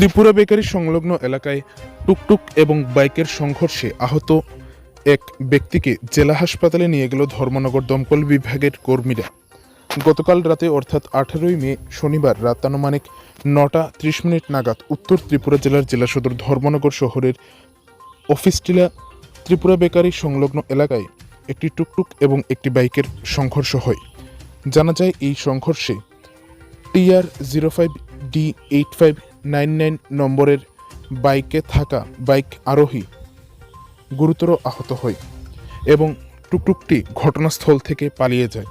Tripura bakery সংলগ্ন এলাকায় টুকটুক এবং বাইকের সংঘর্ষে আহত এক ব্যক্তিকে জেলা হাসপাতালে নিয়ে গেল ধর্মনগর দমকল বিভাগের কর্মীরা। গতকাল রাতে অর্থাৎ আঠারোই মে শনিবার রাত আনুমানিক নটা ত্রিশ মিনিট নাগাদ উত্তর ত্রিপুরা জেলার জেলা সদর ধর্মনগর শহরের অফিসটিলা ত্রিপুরা বেকারি সংলগ্ন এলাকায় একটি টুকটুক এবং একটি বাইকের সংঘর্ষ হয়। জানা যায়, এই সংঘর্ষে TR zero five D eight five nine nine নম্বরের বাইকে থাকা বাইক আরোহী গুরুতর আহত হয় এবং টুকটুকটি ঘটনাস্থল থেকে পালিয়ে যায়।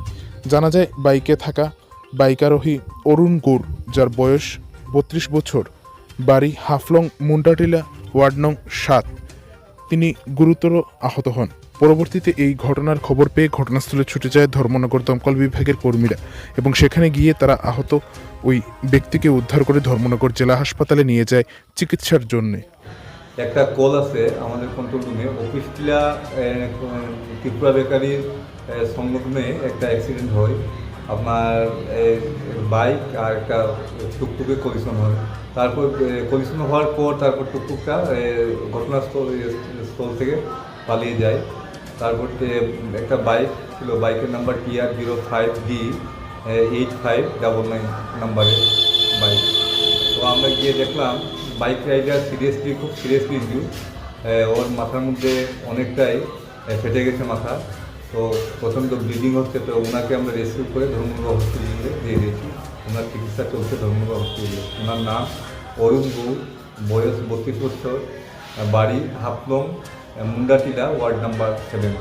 জানা যায়, বাইকে থাকা বাইক আরোহী অরুণ গুর, যার বয়স বত্রিশ বছর, বাড়ি হাফলং মুন্ডাটিলা, ওয়ার্ড নং সাত। তিনি গুরুতর আহত হন। পরবর্তীতে এই ঘটনার খবর পেয়ে ঘটনাস্থলে ছুটে যায় ধর্মনগর দমকল বিভাগের কর্মীরা এবং সেখানে গিয়ে তারা আহত ওই ব্যক্তিকে উদ্ধার করে ধর্মনগর জেলা হাসপাতালে নিয়ে যায় চিকিৎসার জন্যে। একটা কল আছে আমাদের কন্ট্রোল রুমে অফিস টিলা ত্রিপুরা বেকারির সংলগ্নে একটা অ্যাক্সিডেন্ট হয়। আপনার বাইক আর একটা টুকটুকে কলিশন হয়। তারপর কলিশন হওয়ার পর তারপর টুকটুকটা ঘটনাস্থল স্থল থেকে পালিয়ে যায়। তারপর একটা বাইক ছিল বাইকের number TR zero five D eight five double nine নাম্বারের বাইক তো আমরা গিয়ে দেখলাম বাইক রাইডার সিরিয়াসলি খুব সিরিয়াসলি ইনজুর ওর মাথার মধ্যে অনেকটাই ফেটে গেছে মাথা। তো প্রথম তো ব্লিডিং হচ্ছে, তো ওনাকে আমরা রেস্কিউ করে ধর্মনগর হসপিটালে দিয়ে দিয়েছি। ওনার চিকিৎসা চলছে ধর্মনগর হসপিটালে ওনার নাম অরুণ গৌ বয়স বত্রিশ বছর। বাড়ি Haflong Mundatila ward number seven.